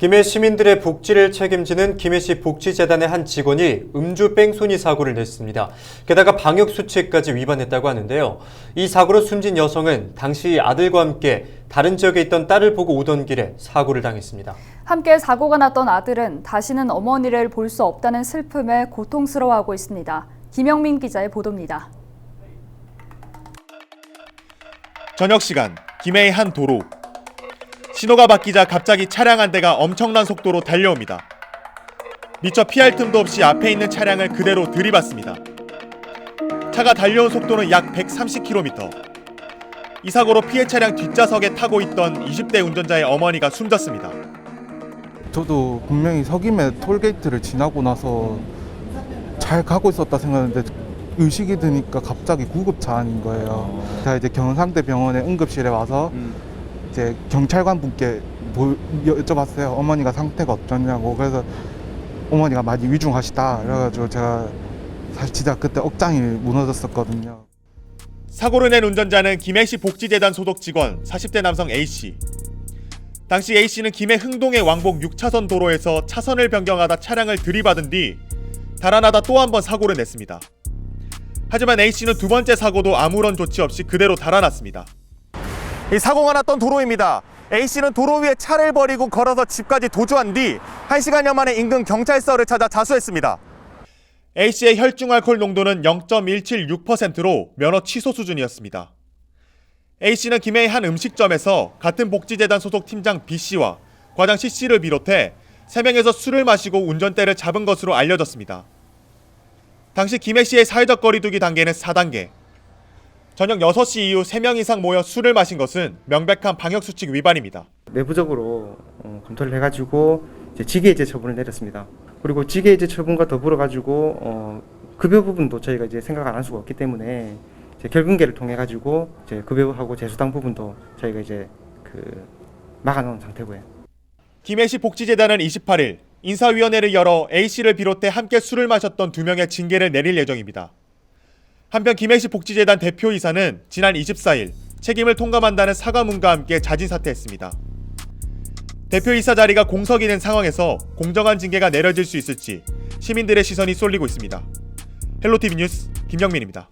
김해 시민들의 복지를 책임지는 김해시 복지재단의 한 직원이 음주 뺑소니 사고를 냈습니다. 게다가 방역 수칙까지 위반했다고 하는데요. 이 사고로 숨진 여성은 당시 아들과 함께 다른 지역에 있던 딸을 보고 오던 길에 사고를 당했습니다. 함께 사고가 났던 아들은 다시는 어머니를 볼 수 없다는 슬픔에 고통스러워하고 있습니다. 김영민 기자의 보도입니다. 저녁 시간 김해의 한 도로 신호가 바뀌자 갑자기 차량 한 대가 엄청난 속도로 달려옵니다. 미처 피할 틈도 없이 앞에 있는 차량을 그대로 들이받습니다. 차가 달려온 속도는 약 130km. 이 사고로 피해 차량 뒷좌석에 타고 있던 20대 운전자의 어머니가 숨졌습니다. 저도 분명히 서김에 톨게이트를 지나고 나서 잘 가고 있었다 생각했는데 의식이 드니까 갑자기 구급차 안인 거예요. 제가 이제 경상대 병원의 응급실에 와서 이제 경찰관 분께 뭐 여쭤봤어요. 어머니가 상태가 어떠냐고. 그래서 어머니가 많이 위중하시다. 그래가지고 제가 사실 진짜 그때 억장이 무너졌었거든요. 사고를 낸 운전자는 김해시 복지재단 소속 직원 40대 남성 A씨. 당시 A씨는 김해 흥동의 왕복 6차선 도로에서 차선을 변경하다 차량을 들이받은 뒤 달아나다 또 한 번 사고를 냈습니다. 하지만 A씨는 두 번째 사고도 아무런 조치 없이 그대로 달아났습니다. 이 사고가 났던 도로입니다. A씨는 도로 위에 차를 버리고 걸어서 집까지 도주한 뒤 1시간여 만에 인근 경찰서를 찾아 자수했습니다. A씨의 혈중 알코올 농도는 0.176%로 면허 취소 수준이었습니다. A씨는 김해의 한 음식점에서 같은 복지재단 소속 팀장 B씨와 과장 C씨를 비롯해 3명에서 술을 마시고 운전대를 잡은 것으로 알려졌습니다. 당시 김해시의 사회적 거리두기 단계는 4단계. 저녁 6시 이후 3명 이상 모여 술을 마신 것은 명백한 방역수칙 위반입니다. 내부적으로 어, 검토를 해가지고 이제 직계해제 처분을 내렸습니다. 그리고 직계해제 처분과 더불어 가지고 어, 급여 부분도 저희가 이제 생각 안 할 수가 없기 때문에 이제 결근계를 통해 가지고 이제 급여하고 재수당 부분도 저희가 이제 그 막아놓은 상태고요. 김해시 복지재단은 28일 인사위원회를 열어 A씨를 비롯해 함께 술을 마셨던 두 명의 징계를 내릴 예정입니다. 한편 김해시 복지재단 대표이사는 지난 24일 책임을 통감한다는 사과문과 함께 자진 사퇴했습니다. 대표이사 자리가 공석이 된 상황에서 공정한 징계가 내려질 수 있을지 시민들의 시선이 쏠리고 있습니다. 헬로티비 뉴스 김영민입니다.